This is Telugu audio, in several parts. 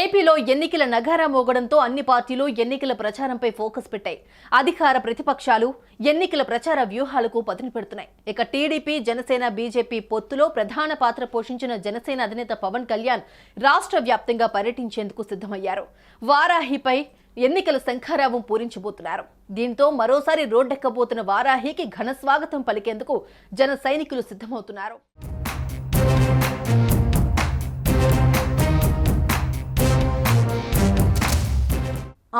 ఏపీలో ఎన్నికల నగారా మోగడంతో అన్ని పార్టీలు ఎన్నికల ప్రచారంపై ఫోకస్ పెట్టాయి. అధికార ప్రతిపక్షాలు ఎన్నికల ప్రచార వ్యూహాలకు పదును పెడుతున్నాయి. ఇక టీడీపీ జనసేన బీజేపీ పొత్తులో ప్రధాన పాత్ర పోషించిన జనసేన అధినేత పవన్ కళ్యాణ్ రాష్ట్ర వ్యాప్తంగా పర్యటించేందుకు సిద్ధమయ్యారు. వారాహిపై ఎన్నికల శంఖారావం పూరించబోతున్నారు. దీంతో మరోసారి రోడ్డెక్కబోతున్న వారాహికి ఘన స్వాగతం పలికేందుకు జన సైనికులు సిద్ధమవుతున్నారు.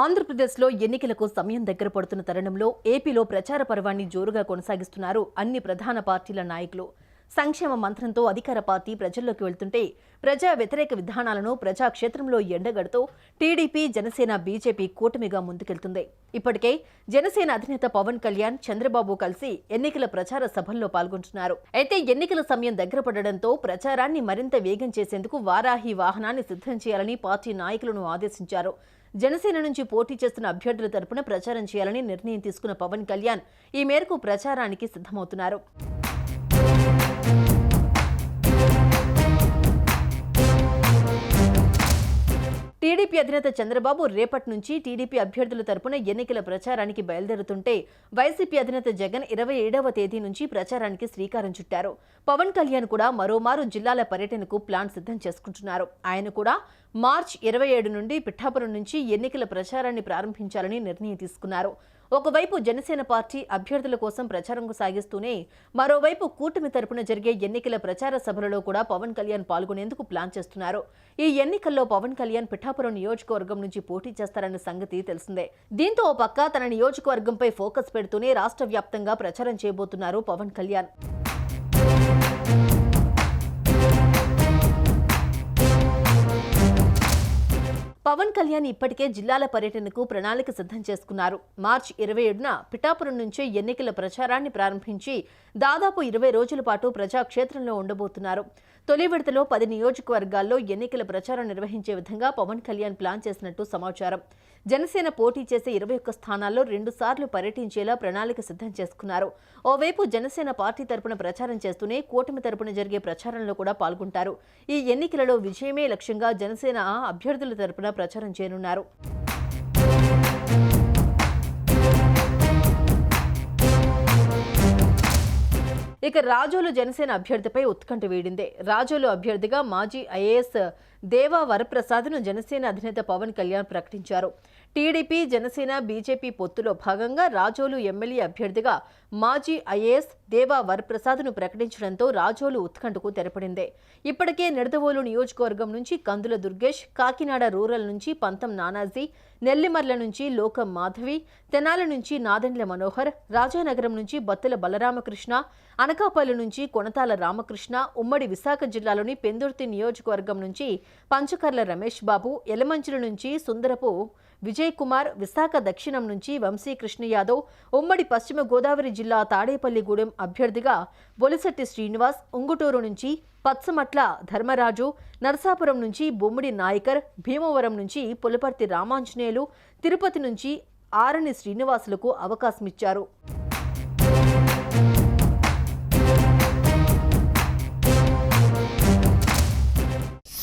ఆంధ్రప్రదేశ్లో ఎన్నికలకు సమయం దగ్గర పడుతున్న తరుణంలో ఏపీలో ప్రచార పర్వాన్ని జోరుగా కొనసాగిస్తున్నారు అన్ని ప్రధాన పార్టీల నాయకులు. సంక్షేమ మంత్రంతో అధికార పార్టీ ప్రజల్లోకి వెళ్తుంటే ప్రజా వ్యతిరేక విధానాలను ప్రజాక్షేత్రంలో ఎండగడుతూ టీడీపీ జనసేన బీజేపీ కూటమిగా ముందుకెళ్తుంది. ఇప్పటికే జనసేన అధినేత పవన్ కళ్యాణ్ చంద్రబాబు కలిసి ఎన్నికల ప్రచార సభల్లో పాల్గొంటున్నారు. అయితే ఎన్నికల సమయం దగ్గర పడడంతో ప్రచారాన్ని మరింత వేగం చేసేందుకు వారాహి వాహనాన్ని సిద్ధం చేయాలని పార్టీ నాయకులను ఆదేశించారు. జనసేన నుంచి పోటీ చేస్తున్న అభ్యర్థుల తరపున ప్రచారం చేయాలని నిర్ణయం తీసుకున్న పవన్ కళ్యాణ్ ఈ మేరకు ప్రచారానికి సిద్ధమవుతున్నారు. టీడీపీ అధినేత చంద్రబాబు రేపటి నుంచి టీడీపీ అభ్యర్థుల తరపున ఎన్నికల ప్రచారానికి బయలుదేరుతుంటే వైసీపీ అధినేత జగన్ ఇరవై ఏడవ తేదీ నుంచి ప్రచారానికి శ్రీకారం చుట్టారు. పవన్ కళ్యాణ్ కూడా మరోమారు జిల్లాల పర్యటనకు ప్లాన్ సిద్ధం చేసుకుంటున్నారు. ఆయన కూడా మార్చ్ ఇరవై ఏడు నుండి పిఠాపురం నుంచి ఎన్నికల ప్రచారాన్ని ప్రారంభించాలని నిర్ణయం తీసుకున్నారు. ఒకవైపు జనసేన పార్టీ అభ్యర్థుల కోసం ప్రచారం సాగిస్తూనే మరోవైపు కూటమి తరపున జరిగే ఎన్నికల ప్రచార సభలలో కూడా పవన్ కళ్యాణ్ పాల్గొనేందుకు ప్లాన్ చేస్తున్నారు. ఈ ఎన్నికల్లో పవన్ కళ్యాణ్ పిఠాపురం నియోజకవర్గం నుంచి పోటీ చేస్తారన్న సంగతి తెలిసిందే. దీంతో ఓ పక్క తన నియోజకవర్గంపై ఫోకస్ పెడుతూనే రాష్ట్ర వ్యాప్తంగా ప్రచారం చేయబోతున్నారు పవన్ కళ్యాణ్. పవన్ కళ్యాణ్ ఇప్పటికే జిల్లాల పర్యటనకు ప్రణాళిక సిద్ధం చేసుకున్నారు. మార్చి ఇరవై ఏడున పిఠాపురం నుంచే ఎన్నికల ప్రచారాన్ని ప్రారంభించి దాదాపు ఇరవై రోజుల పాటు ప్రజాక్షేత్రంలో ఉండబోతున్నారు. తొలి విడతలో పది నియోజకవర్గాల్లో ఎన్నికల ప్రచారం నిర్వహించే విధంగా పవన్ కళ్యాణ్ ప్లాన్ చేసినట్టు సమాచారం. జనసేన పోటీ చేసే ఇరవై ఒక్క స్థానాల్లో రెండు సార్లు పర్యటించేలా ప్రణాళిక సిద్ధం చేసుకున్నారు. ఓవైపు జనసేన పార్టీ తరపున ప్రచారం చేస్తూనే కూటమి తరపున జరిగే ప్రచారంలో కూడా పాల్గొంటారు. ఈ ఎన్నికలలో విజయమే లక్ష్యంగా జనసేన అభ్యర్థుల తరపున ప్రచారం చేయనున్నారు. ఇక రాజోలు జనసేన అభ్యర్థిపై ఉత్కంఠ వీడిందే. రాజోలు అభ్యర్థిగా మాజీ ఐఏఎస్ దేవా వరప్రసాద్ను జనసేన అధినేత పవన్ కళ్యాణ్ ప్రకటించారు. టీడీపీ జనసేన బీజేపీ పొత్తులో భాగంగా రాజోలు ఎమ్మెల్యే అభ్యర్థిగా మాజీ ఐఏఎస్ దేవా వరప్రసాద్ను ప్రకటించడంతో రాజోలు ఉత్కంఠకు తెరపడిందే. ఇప్పటికే నిడదవోలు నియోజకవర్గం నుంచి కందుల దుర్గేష్ కాకినాడ రూరల్ నుంచి పంతం నానాజీ నెల్లిమర్ల నుంచి లోకం మాధవి తెనాల నుంచి నాదెండ్ల మనోహర్ రాజానగరం నుంచి బత్తుల బలరామకృష్ణ అనకాపల్లి నుంచి కొనతాల రామకృష్ణ ఉమ్మడి విశాఖ జిల్లాలోని పెందుర్తి నియోజకవర్గం నుంచి పంచకర్ల రమేష్ బాబు ఎలమంచిల నుంచి సుందరపు విజయ్ కుమార్ విశాఖ దక్షిణం నుంచి వంశీ కృష్ణ యాదవ్ ఉమ్మడి పశ్చిమ గోదావరి జిల్లా తాడేపల్లిగూడెం అభ్యర్థిగా బొలిశెట్టి శ్రీనివాస్ ఉంగుటూరు నుంచి పచ్చమట్ల ధర్మరాజు నరసాపురం నుంచి బొమ్మిడి నాయకర్ భీమవరం నుంచి పులపర్తి రామాంజనేయులు తిరుపతి నుంచి ఆరణి శ్రీనివాసులకు అవకాశమిచ్చారు.